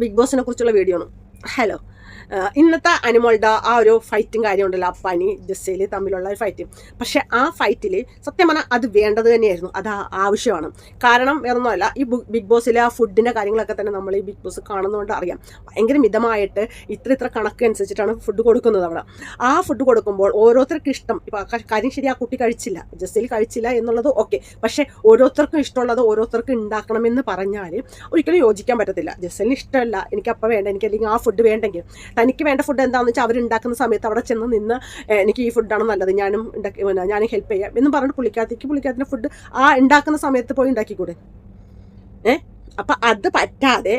Big ബോസിനെ കുറിച്ചുള്ള video ആണ് ഹലോ. ഇന്നത്തെ അനിമോളുടെ ആ ഒരു ഫൈറ്റും കാര്യമുണ്ടല്ലോ അപ്പാനി ജസ്സയിൽ തമ്മിലുള്ള ഒരു ഫൈറ്റ് പക്ഷെ ആ ഫൈറ്റിൽ സത്യം പറഞ്ഞാൽ അത് വേണ്ടത് തന്നെയായിരുന്നു. അത് ആവശ്യമാണ്. കാരണം വേറൊന്നുമല്ല ഈ ബിഗ് ബോസിലെ ആ ഫുഡിന്റെ കാര്യങ്ങളൊക്കെ തന്നെ നമ്മൾ ഈ ബിഗ് ബോസ് കാണുന്നതുകൊണ്ട് അറിയാം. ഭയങ്കര മിതമായിട്ട് ഇത്ര ഇത്ര കണക്ക് അനുസരിച്ചിട്ടാണ് ഫുഡ് കൊടുക്കുന്നത് അവിടെ. ആ ഫുഡ് കൊടുക്കുമ്പോൾ ഓരോരുത്തർക്കും ഇഷ്ടം. ഇപ്പോൾ കാര്യം ശരി ആ കുട്ടി കഴിച്ചില്ല ജസ്സയിൽ കഴിച്ചില്ല എന്നുള്ളത് ഓക്കെ പക്ഷേ ഓരോരുത്തർക്കും ഇഷ്ടമുള്ളത് ഓരോരുത്തർക്കും ഉണ്ടാക്കണമെന്ന് പറഞ്ഞാൽ ഒരിക്കലും യോജിക്കാൻ പറ്റത്തില്ല. ജസ്സലിന് ഇഷ്ടമല്ല എനിക്ക് അപ്പം വേണ്ട എനിക്ക് അല്ലെങ്കിൽ ആ ഫുഡ് വേണ്ടെങ്കിൽ. തനിക്ക് വേണ്ട ഫുഡ് എന്താണെന്ന് വെച്ചാൽ അവരുണ്ടാക്കുന്ന സമയത്ത് അവിടെ ചെന്ന് നിന്ന് "ഏ, എനിക്ക് ഈ ഫുഡാണ് നല്ലത് ഞാനും ഉണ്ടാക്കി ഞാനും ഹെൽപ്പ് ചെയ്യാം എന്ന് പറഞ്ഞിട്ട് പുള്ളിക്കാത്തേക്ക് പുള്ളിക്കാത്തിന്റെ ഫുഡ് ആ ഉണ്ടാക്കുന്ന സമയത്ത് പോയി ഉണ്ടാക്കിക്കൂടെ? ഏ? അപ്പം അത് പറ്റാതെ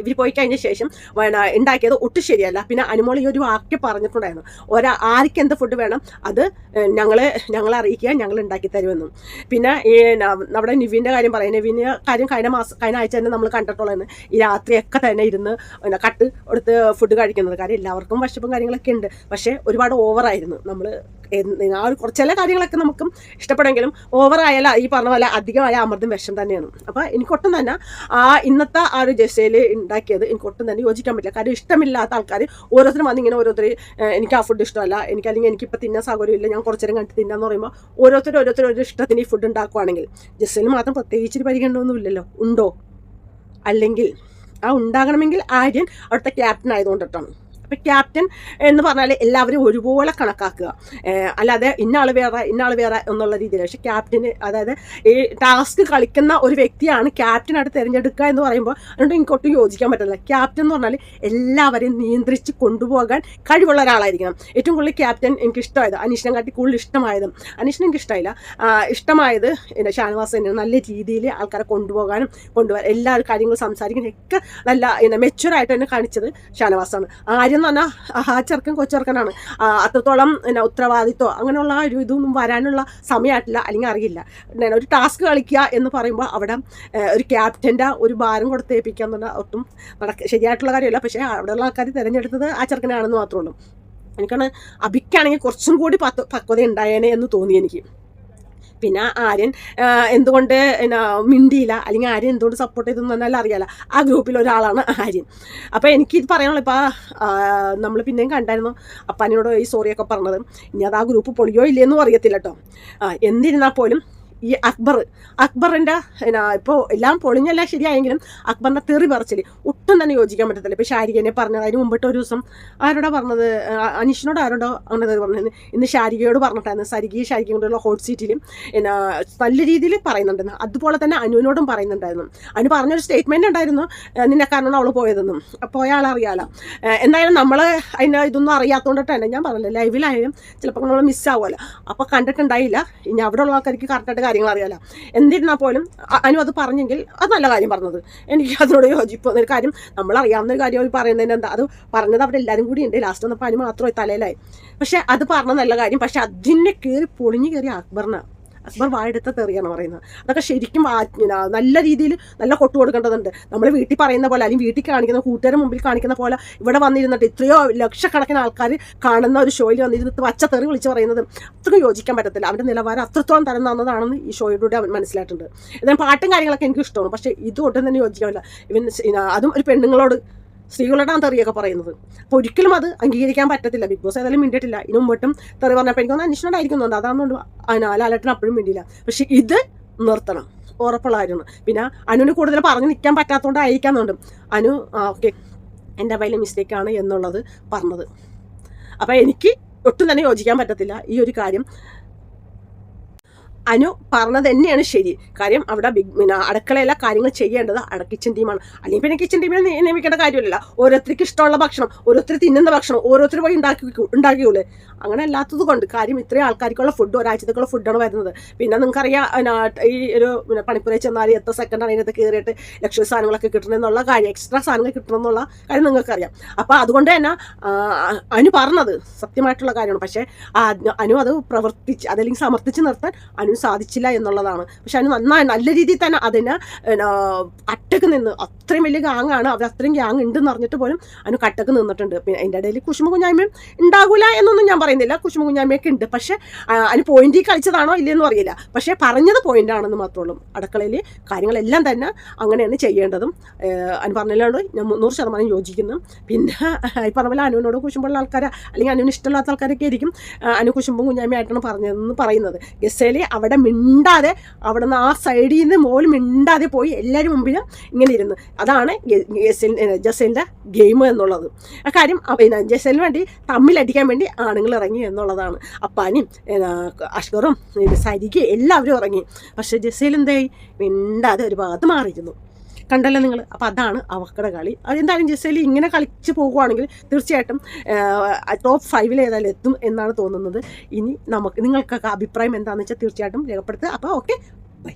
ഇവർ പോയി കഴിഞ്ഞ ശേഷം വേണം ഉണ്ടാക്കിയത് ഒട്ടും ശരിയല്ല. പിന്നെ അനുമോൾ ഈ ഒരു വാക്യം പറഞ്ഞിട്ടുണ്ടായിരുന്നു. ഒരാ ആർക്ക് എന്ത് ഫുഡ് വേണം അത് ഞങ്ങൾ ഞങ്ങൾ അറിയിക്കുക ഞങ്ങൾ ഉണ്ടാക്കി തരുമെന്നും. പിന്നെ ഈ നമ്മുടെ നിവിന്റെ കാര്യം പറയാം. നിവിന്റെ കാര്യം കഴിഞ്ഞ മാസം കഴിഞ്ഞ ആഴ്ച തന്നെ നമ്മൾ കണ്ടിട്ടുള്ളതെന്ന് ഈ രാത്രിയൊക്കെ തന്നെ ഇരുന്ന് കട്ട് എടുത്ത് ഫുഡ് കഴിക്കുന്നത്. കാര്യം എല്ലാവർക്കും വിശപ്പും കാര്യങ്ങളൊക്കെ ഉണ്ട് പക്ഷേ ഒരുപാട് ഓവറായിരുന്നു നമ്മൾ ആ ഒരു കുറച്ച് ചില കാര്യങ്ങളൊക്കെ നമുക്കും ഇഷ്ടപ്പെടുമെങ്കിലും ഓവറായാല ഈ പറഞ്ഞ പോലെ അധികമായ അമൃതം വിഷം തന്നെയാണ്. അപ്പോൾ എനിക്ക് ഒട്ടും തന്നെ ആ ഇന്നത്തെ ആ ഒരു ജസ്റ്റയിൽ ഉണ്ടാക്കിയത് എനിക്കൊട്ടും തന്നെ യോജിക്കാൻ പറ്റില്ല. കാര്യം ഇഷ്ടമില്ലാത്ത ആൾക്കാർ ഓരോരുത്തരും വന്നിങ്ങനെ ഓരോരുത്തർ എനിക്ക് ആ ഫുഡ് ഇഷ്ടമല്ല എനിക്ക് അല്ലെങ്കിൽ എനിക്കിപ്പോൾ തിന്നാൻ സൗകര്യമില്ല ഞാൻ കുറച്ചേരം കണ്ടിട്ട് തിന്നാന്ന് പറയുമ്പോൾ ഓരോരുത്തരും ഓരോരുത്തരും ഒരു ഇഷ്ടത്തിന് ഈ ഫുഡ് ഉണ്ടാക്കുവാണെങ്കിൽ ജസ്റ്റയിൽ മാത്രം പ്രത്യേകിച്ചൊരു പരിഗണനയൊന്നുമില്ലല്ലോ ഉണ്ടോ? അല്ലെങ്കിൽ ആ ഉണ്ടാകണമെങ്കിൽ ആര്യൻ അവിടുത്തെ ക്യാപ്റ്റൻ ആയതുകൊണ്ടിട്ടാണ് അപ്പം ക്യാപ്റ്റൻ എന്ന് പറഞ്ഞാൽ എല്ലാവരും ഒരുപോലെ കണക്കാക്കുക. അല്ലാതെ ഇന്നാൾ വേറെ ഇന്നാൾ വേറെ എന്നുള്ള രീതിയിൽ പക്ഷെ ക്യാപ്റ്റന് അതായത് ഈ ടാസ്ക് കളിക്കുന്ന ഒരു വ്യക്തിയാണ് ക്യാപ്റ്റനായിട്ട് തിരഞ്ഞെടുക്കുക എന്ന് പറയുമ്പോൾ അതുകൊണ്ട് എനിക്കൊട്ടും യോജിക്കാൻ പറ്റില്ല ക്യാപ്റ്റൻ എന്ന് പറഞ്ഞാൽ എല്ലാവരെയും നിയന്ത്രിച്ച് കൊണ്ടുപോകാൻ കഴിവുള്ള ഒരാളായിരിക്കണം. ഏറ്റവും കൂടുതൽ ക്യാപ്റ്റൻ എനിക്ക് ഇഷ്ടമായത് അനീഷിനെ കാട്ടി കൂടുതൽ ഇഷ്ടമായതും. അനീഷിനെ എനിക്ക് ഇഷ്ടമായില്ല. ഇഷ്ടമായത് എന്റെ ഷാനവാസ് തന്നെ നല്ല രീതിയിൽ ആൾക്കാരെ കൊണ്ടുപോകാനും കൊണ്ടുപോകാൻ എല്ലാ കാര്യങ്ങളും സംസാരിക്കാനൊക്കെ നല്ല പിന്നെ മെച്ചുവറായിട്ട് തന്നെ കാണിച്ചത് ഷാനവാസാണ്. ആര്യം എന്ന് പറഞ്ഞാൽ ആ ചെറുക്കൻ കൊച്ചെറുക്കനാണ് അത്രത്തോളം പിന്നെ ഉത്തരവാദിത്വം അങ്ങനെയുള്ള ഒരു ഇതൊന്നും വരാനുള്ള സമയമായിട്ടില്ല അല്ലെങ്കിൽ അറിയില്ല. ഒരു ടാസ്ക് കളിക്കുക എന്ന് പറയുമ്പോൾ അവിടെ ഒരു ക്യാപ്റ്റന്റെ ഒരു ഭാരം കൊടുത്തേപ്പിക്കുക എന്ന് പറഞ്ഞാൽ ഒട്ടും നടക്ക ശരിയായിട്ടുള്ള കാര്യമല്ല. പക്ഷേ അവിടെയുള്ള ആൾക്കാർ തിരഞ്ഞെടുത്തത് ആ ചെറുക്കനാണെന്ന് മാത്രമേ ഉള്ളൂ. എനിക്കാണ് അഭിക്കാണെങ്കിൽ കുറച്ചും കൂടി പക്വത ഉണ്ടായേനെ എന്ന് തോന്നി എനിക്ക്. പിന്നെ ആര്യൻ എന്തുകൊണ്ട് പിന്നെ മിണ്ടിയില്ല അല്ലെങ്കിൽ ആര്യൻ എന്തുകൊണ്ട് സപ്പോർട്ട് ചെയ്തെന്ന് പറഞ്ഞാൽ അറിയാല ആ ഗ്രൂപ്പിൽ ഒരാളാണ് ആര്യൻ. അപ്പോൾ എനിക്ക് ഇത് പറയാനുള്ള. ഇപ്പോൾ നമ്മൾ പിന്നെയും കണ്ടായിരുന്നു അപ്പാനോട് ഈ സോറിയൊക്കെ പറഞ്ഞത്. ഇനി അത് ആ ഗ്രൂപ്പ് പൊളിയോ ഇല്ലയെന്നും അറിയത്തില്ല കേട്ടോ എന്നിരുന്നാൽ പോലും ഈ അക്ബർ അക്ബറിന്റെ എന്നാ ഇപ്പോൾ എല്ലാം പൊളിഞ്ഞല്ല ശരിയായെങ്കിലും അക്ബറിന്റെ തെറി പറച്ചിൽ ഒട്ടും തന്നെ യോജിക്കാൻ പറ്റത്തില്ല. ഇപ്പോൾ ഷാരികനെ പറഞ്ഞത് അതിന് മുമ്പിട്ട് ഒരു ദിവസം ആരോടാ പറഞ്ഞത്? അനീഷിനോട് ആരോടോ അങ്ങനെ തെറി പറഞ്ഞത് ഇന്ന് ഷാരികയോട് പറഞ്ഞിട്ടായിരുന്നു. സരികയും ഷാരികയും കൊണ്ടുള്ള ഹോട്ട് സീറ്റിലും പിന്നെ നല്ല രീതിയിൽ പറയുന്നുണ്ടെന്ന്. അതുപോലെ തന്നെ അനുവിനോടും പറയുന്നുണ്ടായിരുന്നു. അനു പറഞ്ഞൊരു സ്റ്റേറ്റ്മെന്റ് ഉണ്ടായിരുന്നു നിന്നെ കാരണം അവൾ പോയതെന്നും. പോയ ആളറിയാലോ എന്തായാലും നമ്മൾ അതിന്റെ ഇതൊന്നും അറിയാത്തതുകൊണ്ടിട്ട് തന്നെ ഞാൻ പറഞ്ഞില്ല ലൈവിലായാലും ചിലപ്പോൾ നമ്മൾ മിസ്സാവുമല്ലോ അപ്പോൾ കണ്ടിട്ടുണ്ടായില്ല. ഇനി അവിടെ ഉള്ള ആൾക്കാർക്ക് കറക്റ്റായിട്ട് കാര്യങ്ങൾ അറിയാലോ. എന്നിരുന്നാൽ പോലും അനു അത് പറഞ്ഞെങ്കിൽ അത് നല്ല കാര്യം പറഞ്ഞത്. എനിക്ക് അതിനോട് യോജിപ്പോ. ഒരു കാര്യം നമ്മൾ അറിയാവുന്ന ഒരു കാര്യം അവർ പറയുന്നതിന് എന്താ അത് പറഞ്ഞത് അവിടെ എല്ലാവരും കൂടി ഉണ്ട്. ലാസ്റ്റ് വന്നപ്പോൾ അനു മാത്രമായി തലയിലായി. പക്ഷെ അത് പറഞ്ഞ നല്ല കാര്യം പക്ഷെ അതിനെ കയറി പൊളിഞ്ഞു കയറി അക്ബറിനാണ് അക്ബർ വായെടുത്ത തെറിയാണ് പറയുന്നത്. അതൊക്കെ ശരിക്കും നല്ല രീതിയിൽ നല്ല കൊട്ടു കൊടുക്കേണ്ടതുണ്ട്. നമ്മൾ വീട്ടിൽ പറയുന്ന പോലെ അല്ലെങ്കിൽ വീട്ടിൽ കാണിക്കുന്ന കൂട്ടുകാരുടെ മുമ്പിൽ കാണിക്കുന്ന പോലെ ഇവിടെ വന്നിരുന്നിട്ട് എത്രയോ ലക്ഷക്കണക്കിന് ആൾക്കാർ കാണുന്ന ഒരു ഷോയിൽ വന്നിരുന്നിട്ട് പച്ച തെറി വിളിച്ച് പറയുന്നത് അത്രയും യോജിക്കാൻ പറ്റത്തില്ല. അവന്റെ നിലവാരം അത്രത്തോളം തരം തന്നതാണെന്ന് ഈ ഷോയിലൂടെ അവൻ മനസ്സിലായിട്ടുണ്ട്. എന്നാൽ പാട്ടും കാര്യങ്ങളൊക്കെ എനിക്ക് ഇഷ്ടമാണ് പക്ഷേ ഇത് ഒട്ടും തന്നെ യോജിക്കാവില്ല ഇവൻ അതും ഒരു പെണ്ണുങ്ങളോട് സ്ത്രീകളുടെ തെറിയൊക്കെ പറയുന്നത്. അപ്പോൾ ഒരിക്കലും അത് അംഗീകരിക്കാൻ പറ്റത്തില്ല. ബിഗ് ബോസ് ഏതായാലും മിണ്ടിയിട്ടില്ല. ഇനി മുമ്പോട്ടും തെറി പറഞ്ഞപ്പോൾ എനിക്കൊന്ന് അന്വേഷണമായിരിക്കുന്നുണ്ട് അതാണെന്നുണ്ട് ലാലേട്ടൻ അപ്പോഴും മിണ്ടിയില്ല. പക്ഷെ ഇത് നിർത്തണം. ഉറപ്പുള്ള കാര്യമാണ്. പിന്നെ അനുവിന് കൂടുതൽ പറഞ്ഞു നിൽക്കാൻ പറ്റാത്തതുകൊണ്ട് അയക്കാന്നുണ്ട് അനു ഓക്കെ എന്റെ വലിയ മിസ്റ്റേക്കാണ് എന്നുള്ളത് പറഞ്ഞത്. അപ്പോൾ എനിക്ക് ഒട്ടും തന്നെ യോജിക്കാൻ പറ്റത്തില്ല ഈ ഒരു കാര്യം. അനു പറഞ്ഞത് തന്നെയാണ് ശരി. കാര്യം അവിടെ ബിഗ് പിന്നെ അടുക്കളയിലെ കാര്യങ്ങൾ ചെയ്യേണ്ടത് അവിടെ കിച്ചൺ ടീമാണ് അല്ലെങ്കിൽ പിന്നെ കിച്ചൺ ടീമിനെ നിയ- നിയമിക്കേണ്ട കാര്യമില്ല ഓരോരുത്തർക്ക് ഇഷ്ടമുള്ള ഭക്ഷണം ഓരോരുത്തർ തിന്നുന്ന ഭക്ഷണം ഓരോരുത്തർ പോയി ഉണ്ടാക്കി ഉണ്ടാക്കിയൂലേ അങ്ങനെ അല്ലാത്തത് കൊണ്ട് കാര്യം ഇത്രയും ആൾക്കാർക്കുള്ള ഫുഡ് ഒരാഴ്ചത്തേക്കുള്ള ഫുഡാണ് വരുന്നത്. പിന്നെ നിങ്ങൾക്കറിയാം ഈ ഒരു പിന്നെ പണിപ്പുരയിൽ ചെന്നാൽ എത്ര സെക്കൻഡാണ് അതിനകത്ത് കയറിയിട്ട് ലക്ഷ്യ സാധനങ്ങളൊക്കെ കിട്ടണമെന്നുള്ള കാര്യം എക്സ്ട്രാ സാധനങ്ങൾ കിട്ടണമെന്നുള്ള കാര്യം നിങ്ങൾക്കറിയാം. അപ്പോൾ അതുകൊണ്ട് തന്നെ അനു പറഞ്ഞത് സത്യമായിട്ടുള്ള കാര്യമാണ്. പക്ഷേ അനു അത് പ്രവർത്തിച്ച് അതല്ലെങ്കിൽ സമർത്ഥിച്ച് നിർത്താൻ അനു സാധിച്ചില്ല എന്നുള്ളതാണ്. പക്ഷെ അതിന് നന്നായി നല്ല രീതിയിൽ തന്നെ അതിന് അട്ടക്ക് നിന്ന് അത്രയും വലിയ ഗ്യാങ്ങാണ് അവർ അത്രയും ഗ്യാങ് ഉണ്ടെന്ന് അറിഞ്ഞിട്ട് പോലും അതിന് കട്ടക്ക് നിന്നിട്ടുണ്ട്. പിന്നെ അതിന്റെ ഇടയിൽ കുശുമ കുഞ്ഞായ്മയും ഉണ്ടാകില്ല എന്നൊന്നും ഞാൻ പറയുന്നില്ല. കുശുമ കുഞ്ഞായ്മയൊക്കെ ഉണ്ട്. പക്ഷേ അതിന് പോയിന്റിൽ കളിച്ചതാണോ ഇല്ലയെന്നും അറിയില്ല. പക്ഷേ പറഞ്ഞത് പോയിന്റ് ആണെന്ന് മാത്രമേ ഉള്ളൂ. അടുക്കളയിൽ കാര്യങ്ങളെല്ലാം തന്നെ അങ്ങനെയാണ് ചെയ്യേണ്ടതും. അതിന് പറഞ്ഞതിനോട് ഞാൻ നൂറ് ശതമാനം യോജിക്കുന്നു. പിന്നെ ഈ പറഞ്ഞ പോലെ അനുവിനോട് കുശുമ്പുള്ള ആൾക്കാർ അല്ലെങ്കിൽ അനുവിന് ഇഷ്ടമില്ലാത്ത ആൾക്കാരൊക്കെ ആയിരിക്കും അനു കുശുമ്പും കുഞ്ഞായ്മയായിട്ടാണ് പറഞ്ഞതെന്ന് പറയുന്നത്. ഗസേലി അവിടെ മിണ്ടാതെ അവിടെ നിന്ന് ആ സൈഡിൽ നിന്ന് മോൾ മിണ്ടാതെ പോയി എല്ലാവരും മുമ്പിലും ഇങ്ങനെ ഇരുന്ന്. അതാണ് ജസലിന്റെ ഗെയിം എന്നുള്ളത്. കാര്യം പിന്നെ ജസലിന് വേണ്ടി തമ്മിലടിക്കാൻ വേണ്ടി ആണുങ്ങൾ ഇറങ്ങി എന്നുള്ളതാണ്. അപ്പാനും അഷ്കറും സരിക്ക് എല്ലാവരും ഇറങ്ങി. പക്ഷേ ജസേൽ എന്തായി മിണ്ടാതെ ഒരു ഭാഗത്ത് മാറിയിരുന്നു. കണ്ടല്ലോ നിങ്ങൾ അപ്പോൾ അതാണ് അവക്കടെ കളി. അതെന്തായാലും ജസേലി ഇങ്ങനെ കളിച്ച് പോകുവാണെങ്കിൽ തീർച്ചയായിട്ടും ടോപ്പ് ഫൈവിൽ ഏതായാലും എത്തും എന്നാണ് തോന്നുന്നത്. ഇനി നമുക്ക് നിങ്ങൾക്കൊക്കെ അഭിപ്രായം എന്താണെന്ന് വെച്ചാൽ തീർച്ചയായിട്ടും രേഖപ്പെടുത്തുക. അപ്പോൾ ഓക്കെ ബൈ